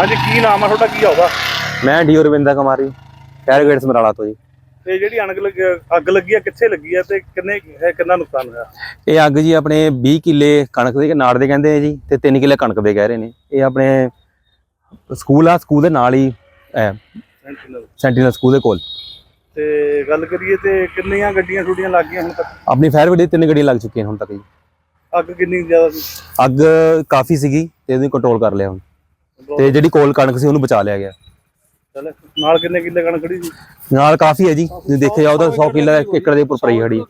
ਹਾਂਜੀ ਕੀ ਨਾਮ ਆ ਤੁਹਾਡਾ? ਕੀ ਆਉਦਾ ਮੈਂ ਡੀ ਰਵਿੰਦਰ ਕੁਮਾਰੀ ਫਾਇਰ ਗੇਟ ਸਮਰਾਲਾ ਤੋਂ ਜੀ। ਤੇ ਜਿਹੜੀ ਅਣਗ ਲੱਗ ਅੱਗ ਲੱਗੀ ਆ ਕਿੱਥੇ ਲੱਗੀ ਆ ਤੇ ਕਿੰਨੇ ਹੈ ਕਿੰਨਾ ਨੁਕਸਾਨ ਹੋਇਆ? ਇਹ ਅੱਗ ਜੀ ਆਪਣੇ 20 ਕਿੱਲੇ ਕਣਕ ਦੇ ਨਾੜ ਦੇ ਕਹਿੰਦੇ ਆ ਜੀ ਤੇ 3 ਕਿੱਲੇ ਕਣਕ ਦੇ ਕਹਿ ਰਹੇ ਨੇ। ਇਹ ਆਪਣੇ ਸਕੂਲ ਆ ਸਕੂਲ ਦੇ ਨਾਲ ਹੀ ਸੈਂਟੀਨਲ। ਸੈਂਟੀਨਲ ਸਕੂਲ ਦੇ ਕੋਲ। ਤੇ ਗੱਲ ਕਰੀਏ ਤੇ ਕਿੰਨੀਆਂ ਗੱਡੀਆਂ ਛੁੱਟੀਆਂ ਲੱਗ ਗਈਆਂ ਹੁਣ ਤੱਕ? ਆਪਣੀ ਫਾਇਰ ਬ੍ਰਿਗੇਡ ਤਿੰਨ ਗੱਡੀਆਂ ਲੱਗ ਚੁੱਕੀਆਂ ਹੁਣ ਤੱਕ ਜੀ। ਅੱਗ ਕਿੰਨੀ ਜ਼ਿਆਦਾ ਸੀ? ਅੱਗ ਕਾਫੀ ਸੀਗੀ ਤੇ ਇਹਨੂੰ ਕੰਟਰੋਲ ਕਰ ਲਿਆ ਹੁਣ। ਤੇ ਜਿਹੜੀ ਕੋਲ ਕਣਕ ਸੀ ਉਹਨੂੰ ਬਚਾ ਲਿਆ ਗਿਆ। ਚੱਲ ਨਾਲ ਕਿੰਨੇ ਕਿੱਲੇ ਕਣਕ ਖੜੀ ਸੀ? ਨਾਲ ਕਾਫੀ ਹੈ ਜੀ। ਜੇ ਦੇਖਿਆ ਜਾਓ ਤਾਂ 100 ਕਿੱਲਾ ਇੱਕ ਏਕੜ ਦੇ ਉੱਪਰ ਪਈ ਖੜੀ।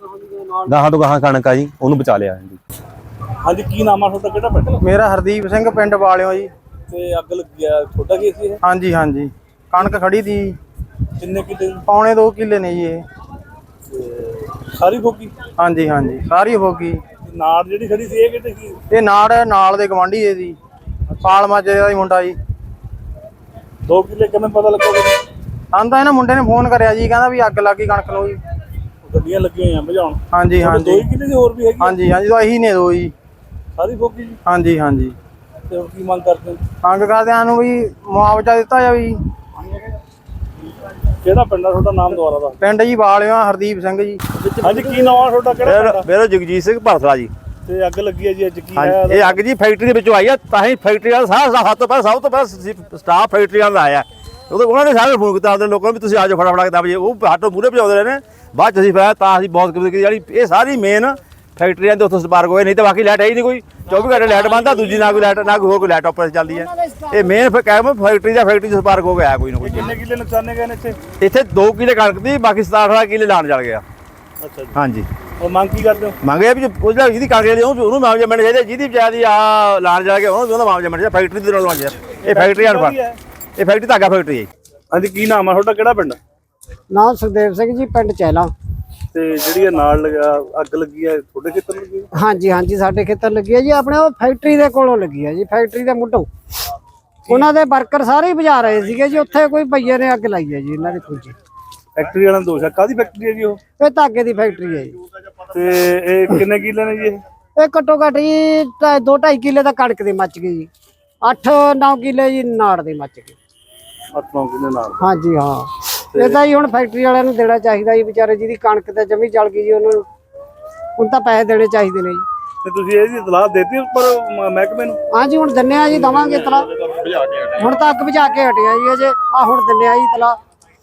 ਗਾਹਾਂ ਤੋਂ ਗਾਹਾਂ ਕਣਕ ਆ ਜੀ ਉਹਨੂੰ ਬਚਾ ਲਿਆ ਜੀ। ਹਾਂਜੀ ਕੀ ਨਾਮ ਆ ਤੁਹਾਡਾ ਕਿਹੜਾ ਪਿੰਡ? ਮੇਰਾ ਹਰਦੀਪ ਸਿੰਘ ਪਿੰਡ ਵਾਲਿਓ ਜੀ। ਤੇ ਅੱਗ ਲੱਗੀ ਆ ਤੁਹਾਡਾ ਕੀ ਸੀ ਇਹ? ਹਾਂਜੀ ਹਾਂਜੀ। ਕਣਕ ਖੜੀ ਦੀ ਕਿੰਨੇ ਕਿੱਲੇ? ਪੌਣੇ 2 ਕਿੱਲੇ ਨੇ ਜੀ ਇਹ। ਸਾਰੀ ਫੋਕੀ ਹਾਂਜੀ ਹਾਂਜੀ। ਸਾਰੀ ਹੋ ਗਈ। ਨਾੜ ਜਿਹੜੀ ਖੜੀ ਸੀ ਇਹ ਕਿਤੇ ਸੀ? ਇਹ ਨਾੜ ਨਾਲ ਦੇ ਗਵਾਂਢੀ ਹੈ ਜੀ। ਪਾਲਮਾ ਚ ਦਾ ਹੀ ਮੁੰਡਾ ਜੀ। 2 ਕਿੱਲੇ ਕਿਵੇਂ ਪਤਾ ਲੱਗੋਗਾ ਆਂਦਾ ਇਹਨਾਂ ਮੁੰਡੇ ਨੇ ਫੋਨ ਕਰਿਆ ਜੀ ਕਹਿੰਦਾ ਵੀ ਅੱਗ ਲੱਗ ਗਈ ਕਣਕ ਨੂੰ ਜੀ। ਗੱਡੀਆਂ ਲੱਗੀਆਂ ਹੋਈਆਂ ਭਜਾਉਣ। ਹਾਂਜੀ ਦੋ ਹਾਂਜੀ। ਹੀ ਕਿੱਲੇ ਦੀ ਹੋਰ ਵੀ ਹੈਗੀ ਹਾਂਜੀ ਹਾਂਜੀ ਤਾਂ ਇਹੀ ਨੇ ਦੋ ਜੀ। ਸਾਰੀ ਫੋਕੀ ਜੀ। ਹਾਂਜੀ ਹਾਂਜੀ। ਤੇ ਹੁਣ ਕੀ ਮੰਗ ਕਰਦੇ ਹੋ? ਤੰਗ ਕਰਦਿਆਂ ਨੂੰ ਵੀ ਮੁਆਵਜ਼ਾ ਦਿੱਤਾ ਜਾਵੇ ਜੀ। ਕਿਹੜਾ ਪਿੰਡ ਆ ਤੁਹਾਡਾ? ਨਾਮ ਦੁਆਰਾ ਦਾ ਪਿੰਡ ਜੀ ਵਾਲਿਓ ਹਰਦੀਪ ਸਿੰਘ ਜੀ। ਹਾਂਜੀ ਕੀ ਨਾਮ ਆ ਤੁਹਾਡਾ? ਕਿਹੜਾ ਪਿੰਡ ਆ? ਮੇਰਾ ਜਗਜੀਤ ਸਿੰਘ ਭਰਸਲਾ ਜੀ। ਤੇ ਅੱਗ ਲੱਗੀ ਹੈ ਜੀ ਅੱਜ ਕੀ ਹੈ ਹਾਂਜੀ ਇਹ ਅੱਗ ਜੀ ਫੈਕਟਰੀ ਦੇ ਵਿੱਚੋਂ ਆਈ ਆ ਤਾਂ ਹੀ ਫੈਕਟਰੀ ਵਾਲਾ ਸਾਰਾ ਸਭ ਤੋਂ ਪਹਿਲਾਂ ਸਭ ਤੋਂ ਪਹਿਲਾਂ ਸਟਾਫ ਫੈਕਟਰੀ ਵਾਲਾ ਆਇਆ। ਉਦੋਂ ਉਹਨਾਂ ਨੇ ਸਾਰੇ ਫੋਨ ਕੀਤਾ ਆਪਣੇ ਲੋਕਾਂ ਨੂੰ ਵੀ ਤੁਸੀਂ ਆ ਜਾਓ ਫਟਾਫਟ ਕੇ ਦਬਜੇ ਉਹ ਹੱਟੋਂ ਮੂਰੇ ਭਜਾਉਂਦੇ ਰਹੇ ਨੇ। ਬਾਅਦ ਚ ਅਸੀਂ ਫਿਰ ਤਾਂ ਅਸੀਂ ਬਹੁਤ ਕਿਤੇ ਜਿਹੜੀ ਇਹ ਸਾਰੀ ਮੇਨ ਫੈਕਟਰੀਆਂ ਦੇ ਉੱਥੋਂ ਸਪਾਰਕ ਹੋਏ ਨਹੀਂ ਤਾਂ ਬਾਕੀ ਲਾਈਟ ਹੈ ਹੀ ਨਹੀਂ ਕੋਈ। 24 ਘੰਟੇ ਲਾਈਟ ਬੰਦ ਦੂਜੀ ਨਾ ਕੋਈ ਲਾਈਟ ਨਾ ਕੋਈ ਹੋਰ ਕੋਈ ਲਾਈਟ ਆਪਰੇਟ ਚੱਲਦੀ ਹੈ। ਇਹ ਮੇਨ ਕਹਿਮ ਫੈਕਟਰੀ ਦਾ ਫੈਕਟਰੀ ਸਪਾਰਕ ਹੋ ਗਿਆ ਕੋਈ ਨਾ ਕੋਈ। ਕਿੰਨੇ ਕਿੱਲੇ ਨੁਕਸਾਨੇ ਗਏ ਨੇ ਇੱਥੇ? ਇੱਥੇ 2 ਕਿਲੇ ਕਣਕ ਦੀ ਬਾਕੀ 17 ਕਿਲੇ ਲਾਣ ਚੱਲ ਗਿਆ। ਅੱਛਾ ਜੀ। ਹਾਂਜੀ। ਉਹ ਮੰਗ ਕੀ ਕਰਦੇ ਹੋ? ਮੰਗਿਆ ਵੀ ਉਹ ਜਿਹੜਾ ਜਿਹਦੀ ਕਾਗਜ਼ ਲਈ ਉਹਨੂੰ ਉਹਨੂੰ ਮੁਆਵਜ਼ਾ ਮਿਲਣਾ ਚਾਹੀਦਾ ਜਿਹਦੀ ਵਿਚਾਰੀ ਆ ਲਾਣ ਜਾ ਕੇ ਉਹਨੂੰ ਵੀ ਉਹਦਾ ਮੁਆਵਜ਼ਾ ਮਿਲਣਾ ਚਾਹੀਦਾ ਫੈਕਟਰੀ ਦੇ ਨਾਲ ਮੁਆਵਜ਼ਾ ਇਹ ਫੈਕਟਰੀ ਅਨਫਰ ਇਹ ਫੈਕਟਰੀ ਧਾਗਾ ਫੈਕਟਰੀ ਹੈ। ਹਾਂਜੀ ਕੀ ਨਾਮ ਆ? ਤੁਹਾਡਾ ਕਿਹੜਾ ਪਿੰਡ? ਨਾਮ ਸੁਖਦੇਵ ਸਿੰਘ ਜੀ ਪਿੰਡ ਚੈਲਾ। ਤੇ ਜਿਹੜੀ ਇਹ ਨਾਲ ਲਗਾ ਅੱਗ ਲੱਗੀ ਹੈ ਤੁਹਾਡੇ ਖੇਤਰ ਨੂੰ ਲੱਗੀ ਹੈ? ਹਾਂਜੀ ਹਾਂਜੀ ਸਾਡੇ ਖੇਤਰ ਲੱਗੀ ਹੈ ਜੀ ਆਪਣੇ ਉਹ ਫੈਕਟਰੀ ਦੇ ਕੋਲੋਂ ਲੱਗੀ ਹੈ ਜੀ ਫੈਕਟਰੀ ਦੇ ਮੁੱਢੋਂ। ਉਹਨਾਂ ਦੇ ਵਰਕਰ ਸਾਰੇ ਹੀ ਬੁਝਾ ਰਹੇ ਸੀਗੇ ਜੀ ਉੱਥੇ ਕੋਈ ਭਈਏ ਨੇ ਅੱਗ ਲਾਈ ਹੈ ਜੀ ਇਹਨਾਂ ਦੀ ਖੁੱਜੀ ਫੈਕਟਰੀ ਵਾਲਾ ਦੋਸ਼ ਹੈ ਕਾਦੀ ਫੈਕਟਰੀ ਹੈ ਜੀ ਉਹ? ਇਹ ਧਾਗੇ ਦੀ ਫੈਕਟਰੀ ਹੈ ਜੀ। ਤੇ ਇਹ ਕਿੰਨੇ ਕਿੱਲੇ ਨੇ ਜੀ ਇਹ? ਇਹ ਘੱਟੋ ਘੱਟ ਜੀ 2.5 ਕਿੱਲੇ ਦਾ ਕਣਕ ਦੀ ਮੱਚ ਗਈ ਜੀ। 8-9 ਕਿੱਲੇ ਜੀ ਨਾੜ ਦੀ ਮੱਚ ਗਈ। ਅੱਠੋਂ ਕਿੱਲੇ ਨਾਲ ਹਾਂਜੀ ਹਾਂ। ਇਹ ਤਾਂ ਜੀ ਹੁਣ ਫੈਕਟਰੀ ਵਾਲਿਆਂ ਨੂੰ ਦੇਣਾ ਚਾਹੀਦਾ ਜੀ ਵਿਚਾਰੇ ਜਿਹਦੀ ਕਣਕ ਤੇ ਜਮੀ ਜਲ ਗਈ ਜੀ ਉਹਨਾਂ ਨੂੰ। ਹੁਣ ਤਾਂ ਪੈਸੇ ਦੇਣੇ ਚਾਹੀਦੇ ਨੇ ਜੀ। ਤੇ ਤੁਸੀਂ ਇਹਦੀ ਇਤਲਾਹ ਦੇਤੀ ਉੱਪਰ ਮਹਿਕਮੇ ਨੂੰ? ਹਾਂਜੀ ਹੁਣ ਦਿੰਨੇ ਆ ਜੀ ਦਵਾਂਗੇ ਤਲਾ ਹੁਣ ਤਾਂ ਅੱਗ ਬੁਝਾ ਕੇ ਹਟਿਆ ਜੀ ਅਜੇ। ਆ ਹੁਣ ਦਿੰਨੇ ਆ ਜੀ ਤਲਾ